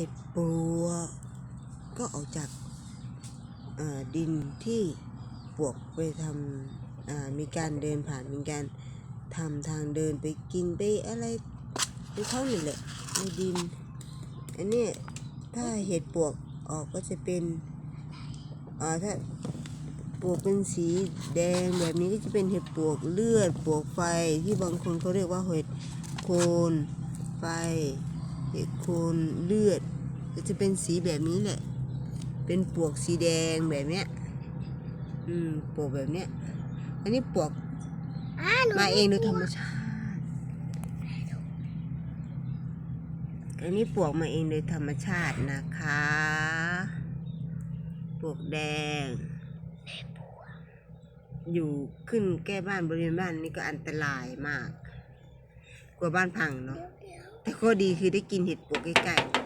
เห็ดปลวกก็ออกจากดินที่ปลวกไปทำมีการเดินผ่านมีการทำทางเดินไปกินไปอะไรไปเขานี่แหละในดิน อันนี้ถ้าเห็ดปลวกออกก็จะเป็นอ่าถ้าปลวกเป็นสีแดงแบบนี้ก็จะเป็นเห็ดปลวกเลือดปลวกไฟที่บางคนเขาเรียกว่าเห็ดโคนไฟ โคนเลือด ก็จะเป็นสีแบบนี้แหละ เป็นปลวกสีแดงแบบเนี้ย อืมปลวกแบบเนี้ย อันนี้ปลวกอ่าหนูมาเองโดยธรรมชาติ อันนี้ปลวกมาเองโดยธรรมชาตินะคะปลวกแดง อยู่ขึ้นแก้บ้านบริเวณบ้านนี่ก็อันตรายมาก กลัวบ้านพังเนาะเดี๋ยวแต่ ข้อดีคือได้กินเห็ดปลวกใกล้ๆ